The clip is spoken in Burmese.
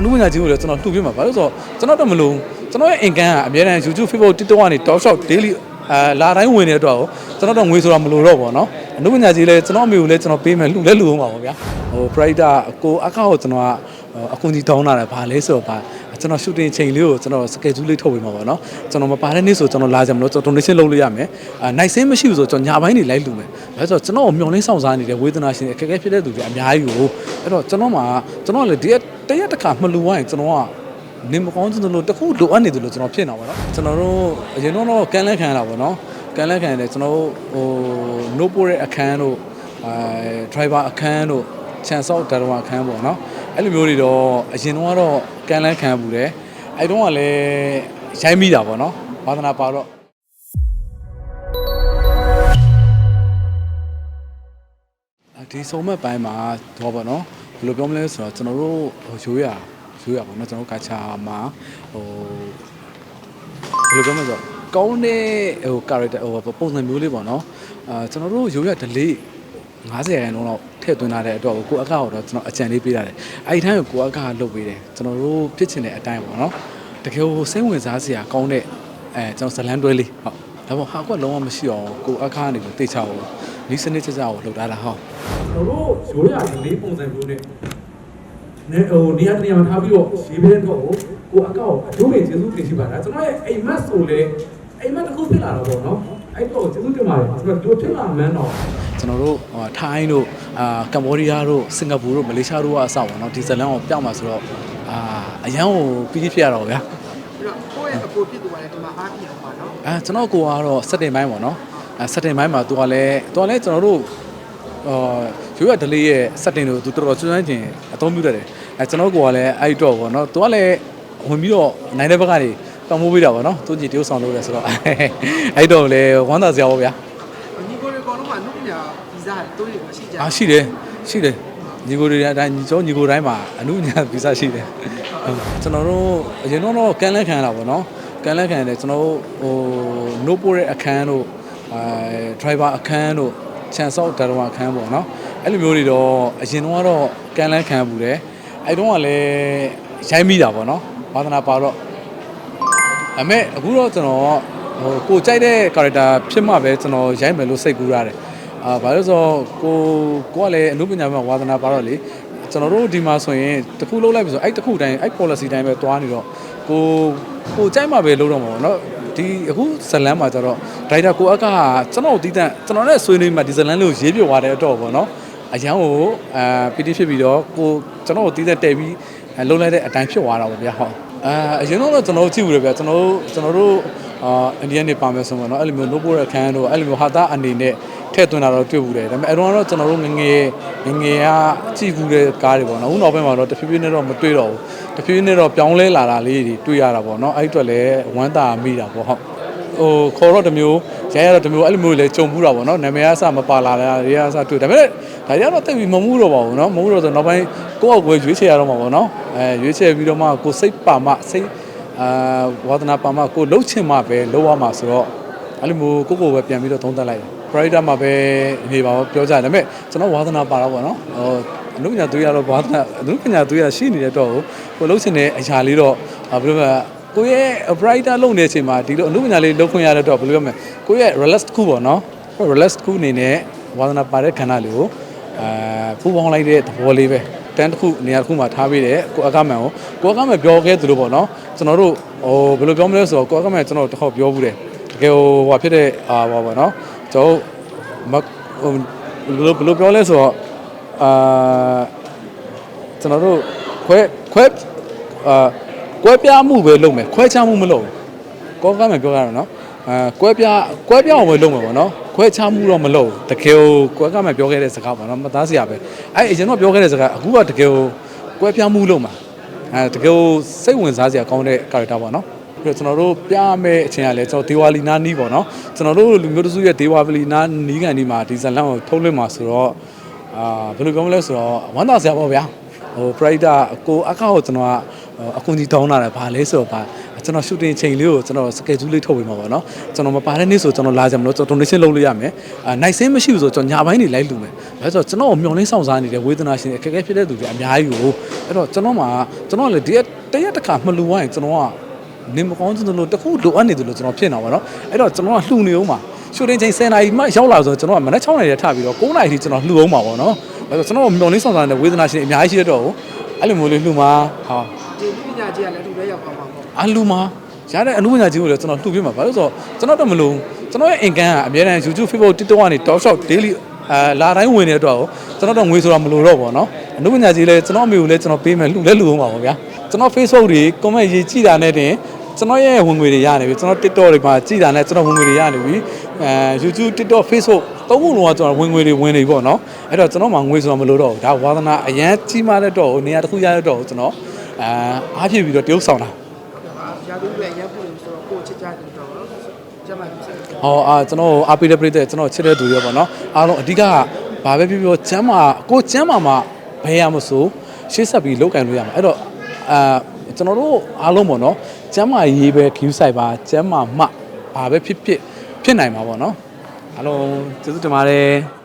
အမှုပညာကြီးကိုလည်းကျွန်တော်လှူပြမှာဘာလို့လဲဆိုတော့ကျွန်တော်တော့မလို့ကျွန်တော်ရဲ့ income ကအများတန်း YouTube Facebook TikTok ကနေ top shop daily အာလာတိုင်းဝင်နေတဲ့အတွက်ကိုကျွန်တော်တော့ငွေဆိုတာမလိုတော့ဘောနော်အမှုပညာကြီးလည်းကျွန်တော်အမေကိုလည်းကျွန်တော်ပေးမယ်လှူလည်းလှူအောင်ပါဘောဗျာဟို private ကိုအခါကိုကျွန်တော်ကအကူကြီးတောင်းလာတယ်ဘာလဲဆိုတော့ဘာကျွန်တော် shooting ချိန်လေးကိုကျွန်တော် schedule လေးထုတ်ပေးမှာပေါ့နော်ကျွန်တော်မပါတဲ့နေ့ဆိုကျွန်တော်လာကြမလို့ကျွန်တော် donation လုပ်လို့ရမယ်အာနိုင်စင်းမရှိဘူးဆိုကျွန်တော်ညာပိုင်းနေလိုက်လူမယ်ဒါဆိုတော့ကျွန်တော်ကိုမျောလင်းဆောင်စားနေတဲ့ဝေဒနာရှင်အခက်အခဲဖြစ်တဲ့သူတွေအများကြီးကိုအဲ့တော့ကျွန်တော်မှာကျွန်တော်လည်းဒီ တရက်တစ်ခါမလူဝိုင်းကျွန်တော်ကနေမကောင်းကျွန်တော်တို့တခုလိုအပ်နေတယ်လို့ကျွန်တော်ဖြစ်နေတာပေါ့နော်ကျွန်တော်တို့အရင်တော့ကန်လဲခံရတာပေါ့နော်ကန်လဲခံရတယ်ကျွန်တော်တို့ဟို no ပို့တဲ့အခန်းတို့အဲ driver အခန်းတို့ chance out ဒါတော့အခန်းပေါ့နော်အဲ့လိုမျိုးတွေတော့အရင်တော့ကတော့ကန်လဲခံဘူးတယ်အဲ့တုန်းကလည်းရိုင်းမိတာပေါ့နော်ဘာသနာပါတော့ဒီဆုံးမဲ့ပိုင်းမှာတော့ပေါ့နော် ဘယ်လိုပြောမလဲဆိုတော့ကျွန်တော်တို့ဟိုရိုးရရိုးရပေါ့နော်ကျွန်တော်တို့ကာချာမှာဟိုဘယ်လိုပြောမလဲဆိုတော့ကောင်းတဲ့ဟို character ဟိုပုံစံမျိုးလေးပေါ့နော်အာကျွန်တော်တို့ရိုးရ delay 90ရာခိုင်နှုန်းလောက်ထည့်သွင်းထားတဲ့အတွက်ကိုအကောက်တော့ကျွန်တော်အကြံလေးပေးရတယ်အဲ့ဒီတိုင်းကိုကိုအကောက်လုပ်ပေးတယ်ကျွန်တော်တို့ဖြစ်ချင်တဲ့အတိုင်းပေါ့နော်တကယ်ကိုစိတ်ဝင်စားစရာကောင်းတဲ့အဲကျွန်တော်ဇလန်းတွဲလေးဟုတ် ဒါပေါ့ဟာကွက်လုံးဝမရှိအောင်ကိုအကောက်ကနေကိုတိတ်ချအောင်ဒီစနစ်ချကြအောင်လုပ်ထားတာဟောကျွန်တော်တို့ရိုးရလေးပုံစံမျိုးနဲ့နေဟိုနေရာတနေရာမှာထားပြီးတော့ရေးပေးတဲ့တော့ကိုအကောက်အကျိုးပေးကျေးဇူးတင်ရှိပါလားကျွန်တော်ရဲ့အိမ်မက်ဆိုလေအိမ်မက်တစ်ခုဖြစ်လာတော့ပေါ့နော်အဲ့တော့ကျေးဇူးတင်ပါတယ်ကျွန်တော်တို့ဖြစ်လာမှန်းတော့ကျွန်တော်တို့ဟိုထိုင်းတို့အာကမ္ဘောဒီးယားတို့စင်ကာပူတို့မလေးရှားတို့ကအစပါတော့ဒီဇလန်ကိုပြောင်းมาဆိုတော့အာအရန်ကိုပြီးပြီးဖြစ်ရတော့ဗျာပြီးတော့ကိုယ့် ရဲ့အကိုဖြစ်သူကလည်းဒီမှာအားပြအောင်ပါနော်အဲကျွန်တော်ကိုကတော့စက်တင်ပိုင်းပေါ့နော်အဲစက်တင်ပိုင်းမှာသူကလည်းသူကလည်းကျွန်တော်တို့အာရိုးရဒလေးရဲ့စက်တင်တို့သူတော်တော်ကျွမ်းကျွမ်းကျင်အသုံးပြုတတ်တယ်အဲကျွန်တော်ကိုကလည်းအဲ့တော့ပေါ့နော်သူကလည်းဝင်ပြီးတော့နိုင်တဲ့ဘက်ကနေပံ့ပိုးပေးတာပေါ့နော်သူကြည့်တရုပ်ဆောင်လုပ်တယ်ဆိုတော့အဲ့တော့လေဝမ်းသာစရာပေါ့ဗျာညီကိုတွေအကောင်လုံးကနှုတ်ပညာဗီဇာတိုးတွေမရှိကြအားရှိတယ်ရှိတယ် ညီကိုတွေအတိုင်းညီကျောညီကိုတိုင်းမှာအမှုညာဗီဇရှိတယ်ဟုတ်ကျွန်တော်တို့အရင်တော့ကန်လဲခံရတာပေါ့နော်ကန်လဲခံရတယ်ကျွန်တော်တို့ဟို no ပို့တဲ့အခန်းတို့အဲ driver အခန်းတို့ chance out ဒါတော့အခန်းပေါ့နော်အဲ့လိုမျိုးတွေတော့အရင်တော့ကတော့ကန်လဲခံဘူးတယ်အဲ့တုန်းကလည်းရိုင်းမိတာပေါ့နော်ဘာသနာပါတော့အမေအခုတော့ကျွန်တော်ဟိုကိုကြိုက်တဲ့ character ဖြစ်မှပဲကျွန်တော်ရိုက်မယ်လို့စိတ်ကူးရတယ် အာဘာလို့ဆိုတော့ကိုကိုကလည်းအမှုပညာမှာဝါသနာပါတော့လေကျွန်တော်တို့ဒီမှာဆိုရင်တစ်ခုလုံးလိုက်ပြီဆိုအဲ့တစ်ခုတိုင်းအဲ့ policy တိုင်းပဲသွားနေတော့ကိုကိုကြိုက်မှပဲလုပ်တော့မှာပေါ့နော်ဒီအခုဇလန်မှာကျတော့ဒိုက်တာကိုအကကျွန်တော်တီးတန့်ကျွန်တော်နဲ့ဆွေးနွေးမှဒီဇလန်လို့ရေးပြသွားတဲ့အတော့ပေါ့နော်အရန်ကိုအာပီတီဖြစ်ပြီးတော့ကိုကျွန်တော်ကိုတီးတန့်တဲ့ပြီးအဲလုံးလိုက်တဲ့အတိုင်းဖြစ်သွားတာပေါ့ဗျာဟုတ်အာအရင်တော့ကျွန်တော်တို့ကြည့်ဘူးလေဗျာကျွန်တော်တို့ကျွန်တော်တို့အာအိန္ဒိယနေပါမယ်ဆိုတော့နော်အဲ့လိုမျိုးနိုးပိုးတဲ့အခန်းတို့အဲ့လိုမျိုးဟာတာအနေနဲ့ ထည့်သွင်းတာတော့တွေ့ဘူးတယ်ဒါပေမဲ့အဲ့တော့ကတော့ကျွန်တော်တို့ငငယ်ငငယ်ကကြည့်ဘူးတဲ့ကားတွေပေါ့နော်အခုနောက်ပိုင်းမှာတော့တဖြည်းဖြည်းနဲ့တော့မတွေ့တော့ဘူးတဖြည်းဖြည်းနဲ့တော့ပြောင်းလဲလာတာလေးတွေတွေ့ရတာပေါ့နော်အဲ့အတွက်လည်းဝမ်းသာမိတာပေါ့ဟုတ်ဟိုခေါ်တော့တစ်မျိုးရိုင်းရတော့တစ်မျိုးအဲ့လိုမျိုးလည်းကြုံဘူးတာပေါ့နော်နာမည်အစမပါလာတာတွေကအစတွေ့ဒါပေမဲ့ဒါတွေကတော့တိတ်ပြီးမမှုတော့ပါဘူးနော်မမှုတော့ဆိုနောက်ပိုင်းကိုယ့်အကွယ်ရွေးချယ်ရတော့မှာပေါ့နော်အဲရွေးချယ်ပြီးတော့မှကိုယ်စိတ်ပါမှစိတ်အာဝါသနာပါမှကိုယ်လှုပ်ချင်မှပဲလှုပ်ရမှာဆိုတော့အဲ့လိုမျိုးကိုယ့်ကိုယ်ပဲပြန်ပြီးတော့သုံးသပ်လိုက်တယ် Pride မှာပဲနေပါတော့ပြောကြတယ်ဒါပေမဲ့ကျွန်တော်ဝါသနာပါတော့ပေါ့နော်ဟိုအနုပညာသွေးရတော့ဝါသနာအနုပညာသွေးရရှိနေတဲ့တော့ကိုလှုပ်ချင်တဲ့အရာလေးတော့ဘယ်လိုလဲကိုရဲ့ brighter လုပ်နေတဲ့အချိန်မှာဒီလိုအနုပညာလေးလုပ်ခွင့်ရတဲ့တော့ဘယ်လိုပြောမလဲကိုရဲ့ relax တစ်ခုပေါ့နော် relax တစ်ခုအနေနဲ့ဝါသနာပါတဲ့ခန္ဓာလေးကိုအာပူပေါင်းလိုက်တဲ့သဘောလေးပဲတန်းတစ်ခုနေရာတစ်ခုမှာထားပေးတယ်ကိုအကမန်ကိုကိုအကမန်ပြောခဲ့သလိုပေါ့နော်ကျွန်တော်တို့ဟိုဘယ်လိုပြောမလဲဆိုတော့ကိုအကမန်ကျွန်တော်တစ်ခေါက်ပြောဘူးတယ်တကယ်ဟိုဟိုဖြစ်တဲ့အာဟောပါနော် ကျွန်တော်မဟိုဘယ်လိုဘယ်လိုပြောလဲဆိုတော့အာကျွန်တော်တို့ခွဲခွဲအာကွဲပြားမှုပဲလုပ်မယ်ခွဲခြားမှုမလုပ်ဘူးကောကမယ်ပြောရတော့နော်အာကွဲပြားကွဲပြားအောင်ပဲလုပ်မယ်ပေါ့နော်ခွဲခြားမှုတော့မလုပ်ဘူးတကယ်ကိုကွဲကမယ်ပြောခဲ့တဲ့စကားပေါ့နော်မသားစရာပဲအဲ့အရင်တော့ပြောခဲ့တဲ့စကားအခုကတကယ်ကိုကွဲပြားမှုလုပ်မှာအဲတကယ်ကိုစိတ်ဝင်စားစရာကောင်းတဲ့ character ပေါ့နော် ပြီးတော့ကျွန်တော်တို့ပြမယ့်အချိန်ကလည်းကျွန်တော်ဒေဝါလီနာနီးပေါ့နော်ကျွန်တော်တို့လူမျိုးတစုရဲ့ဒေဝါလီနာနီးကန်ဒီမှာဒီဇလန်ကိုထုတ်လွှင့်မှာဆိုတော့အာဘယ်လိုပြောမလဲဆိုတော့ဝမ်းသာစရာပေါ့ဗျာဟို Pride ကိုအခါကိုကျွန်တော်ကအကူကြီးတောင်းလာတယ်ဗာလဲဆိုတော့ဗာကျွန်တော် shooting ချိန်လေးကိုကျွန်တော် schedule လေးထုတ်ပေးမှာပေါ့နော်ကျွန်တော်မပါတဲ့နေ့ဆိုကျွန်တော်လာကြမလို့ကျွန်တော် donation လုပ်လို့ရမယ်အာနိုင်စင်းမရှိဘူးဆိုကျွန်တော်ညာပိုင်းနေလိုက်လူမယ်ဒါဆိုကျွန်တော်ကိုမျောလင်းဆောင်စားနေတဲ့ဝေဒနာရှင်အခက်အခဲဖြစ်တဲ့သူတွေအများကြီးကိုအဲ့တော့ကျွန်တော်မှာကျွန်တော်ကလည်းဒီတရက်တစ်ခါမလူဝိုင်းကျွန်တော်က နေမကောင်းကျွန်တော်တို့တခုလိုအပ်နေတယ်လို့ကျွန်တော်ဖြစ်နေပါတော့အဲ့တော့ကျွန်တော်ကလှူနေအောင်ပါရှူတင်ချိန်10နာရီမှရောက်လာဆိုကျွန်တော်ကမနက်6နာရီထပြီးတော့9နာရီထိကျွန်တော်လှူအောင်ပါပေါ့နော်အဲ့တော့ကျွန်တော်မျောလင်းဆောင်ဆောင်တဲ့ဝေဒနာရှင်အများကြီးရှိတော့အဲ့လိုမျိုးလေးလှူမှာဟာဒီပညာကြီးကလည်းအတူပဲရောက်ပါမှာပေါ့အလှူမှာရတဲ့အမှုပညာကြီးကိုလည်းကျွန်တော်လှူပြမှာဘာလို့ဆိုတော့ကျွန်တော်တော့မလုံးကျွန်တော်ရဲ့အင်ကန်ကအများတန်း YouTube Facebook TikTok ကနေ Top Shop Daily အာလာတိုင်းဝင်နေတဲ့အတွက်ကိုကျွန်တော်တော့ငွေဆိုတာမလိုတော့ပေါ့နော်အမှုပညာကြီးလည်းကျွန်တော်အမေကိုလည်းကျွန်တော်ပေးမယ်လှူလည်းလှူအောင်ပါပေါ့ဗျာကျွန်တော် Facebook တွေ comment ရေးကြည့်တာနဲ့တင် ကျွန်တော်ရဲ့ဝင်ငွေတွေရနေပြီကျွန်တော် TikTok တွေမှာကြည်တာနဲ့ကျွန်တော်ဝင်ငွေတွေရနေပြီအဲ YouTube TikTok Facebook သုံးခုလုံးကကျွန်တော်ဝင်ငွေတွေဝင်နေပြီပေါ့နော်အဲ့တော့ကျွန်တော်မှငွေဆိုတာမလို့တော့ဒါဝါသနာအရန်ကြီးမားတဲ့တော့နေရာတစ်ခုရတဲ့တော့ကျွန်တော်အဲအားဖြည့်ပြီးတော့တရုပ်ဆောင်တာရာသူတွေရက်ဖို့ဆိုတော့ကိုချစ်ကြတယ်တော့ကျမကြီးဆက်ဟောအာကျွန်တော်အားပေးတဲ့ပြည်တဲ့ကျွန်တော်ချစ်တဲ့သူတွေပေါ့နော်အားလုံးအဓိကဘာပဲပြောပြောကျမ်းမာကိုကျမ်းမာမှာဘယ်ရမဆိုရှေ့ဆက်ပြီးလောက်ကင်လို့ရမှာအဲ့တော့အာ ကျွန်တော်တို့အားလုံးပေါ့နော်ကျမ်းမာရေးပဲ view site ပါကျမ်းမာမှဘာပဲဖြစ်ဖြစ်ဖြစ်နိုင်မှာပေါ့နော်အားလုံးကျေးဇူးတင်ပါတယ်